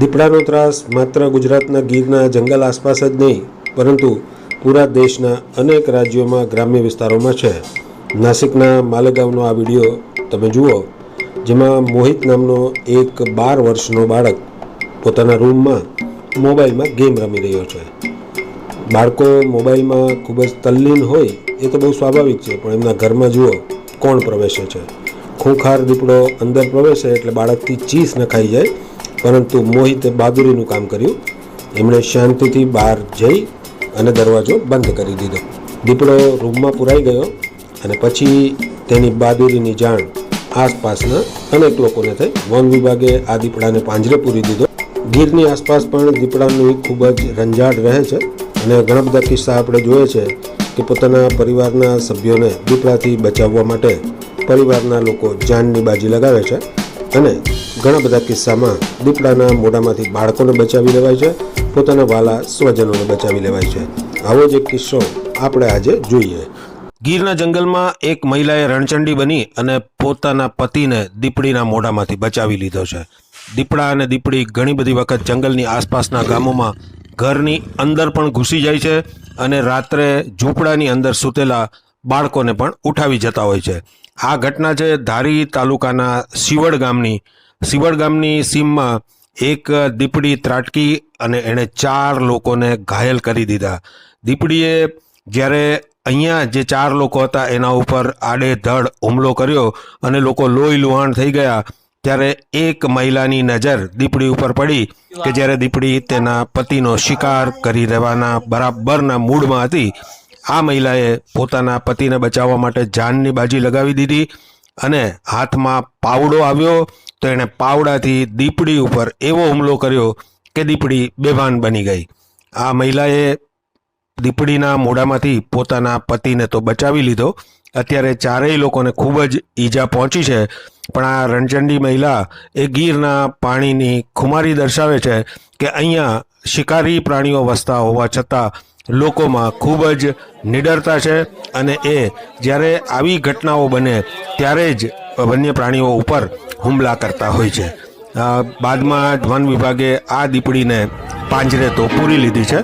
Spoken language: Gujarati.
દીપડાનો ત્રાસ માત્ર ગુજરાતના ગીરના જંગલ આસપાસ જ નહીં, પરંતુ પૂરા દેશના અનેક રાજ્યોમાં ગ્રામ્ય વિસ્તારોમાં છે. નાસિકના માલેગાંવનો આ વીડિયો તમે જુઓ, જેમાં મોહિત નામનો એક બાર વર્ષનો બાળક પોતાના રૂમમાં મોબાઈલમાં ગેમ રમી રહ્યો છે. બાળકો મોબાઈલમાં ખૂબ જ તલ્લીન હોય એ તો બહુ સ્વાભાવિક છે, પણ એમના ઘરમાં જુઓ, કોણ પ્રવેશે છે? ખૂંખાર દીપડો અંદર પ્રવેશે એટલે બાળકથી ચીસ નખાઈ જાય પરંતુ મોહિતે બહાદુરીનું કામ કર્યું. એમણે શાંતિથી બહાર જઈ અને દરવાજો બંધ કરી દીધો. દીપડો રૂમમાં પુરાઈ ગયો અને પછી તેની બહાદુરીની જાણ આસપાસના અનેક લોકોને થઈ. વન વિભાગે આ દીપડાને પાંજરે પૂરી દીધો. ગીરની આસપાસ પણ દીપડાની ખૂબ જ રંજાડ રહે છે અને ઘણા બધા કિસ્સા આપણે જોઈએ છે કે પોતાના પરિવારના સભ્યોને દીપડાથી બચાવવા માટે પરિવારના લોકો જાનની બાજી લગાવે છે અને ઘણા બધા કિસ્સામાં દીપડાના મોઢામાંથી બાળકોને બચાવી લેવાય છે, પોતાના વાલા સ્વજનોને બચાવી લેવાય છે. આવો જ એક કિસ્સો આપણે આજે જોઈએ. ગીરના જંગલમાં એક મહિલાએ રણચંડી બની અને પોતાના પતિને દીપડીના મોઢામાંથી બચાવી લીધો છે. દીપડા અને દીપડી ઘણી બધી વખત જંગલની આસપાસના ગામોમાં ઘરની અંદર પણ ઘૂસી જાય છે અને રાત્રે ઝૂંપડાની અંદર સૂતેલા બાળકોને પણ ઉઠાવી જતા હોય છે. આ ઘટના છે ધારી તાલુકાના સિવડ ગામની સિવડ ગામની સીમમાં એક દીપડી ત્રાટકી અને એણે ચાર લોકોને ઘાયલ કરી દીધા. દીપડીએ જ્યારે અહીંયા જે ચાર લોકો હતા, એના ઉપર આડેધડ હુમલો કર્યો અને લોકો લોહી લુહાણ થઈ ગયા, ત્યારે એક મહિલાની નજર દીપડી ઉપર પડી કે જ્યારે દીપડી તેના પતિનો શિકાર કરી રહેવાના બરાબરના મૂડમાં હતી. આ મહિલાએ પોતાના પતિને બચાવવા માટે જાનની બાજી લગાવી દીધી અને હાથમાં પાવડો આવ્યો તો એણે પાવડાથી દીપડી ઉપર એવો હુમલો કર્યો કે દીપડી બેભાન બની ગઈ. આ મહિલાએ દીપડીના મોઢામાંથી પોતાના પતિને તો બચાવી લીધો. અત્યારે ચારેય લોકોને ખૂબ જ ઈજા પહોંચી છે, પણ આ રણચંડી મહિલા એ ગીરના પાણીની ખુમારી દર્શાવે છે કે અહીંયા શિકારી પ્રાણીઓ વસતા હોવા છતાં લોકોમાં ખૂબ જ નિડરતા છે અને એ જ્યારે આવી ઘટનાઓ બને ત્યારે જ વન્ય પ્રાણીઓ ઉપર હુમલા કરતા હોય છે. બાદમાં વન વિભાગે આ દીપડીને પાંજરે તો પૂરી લીધી છે.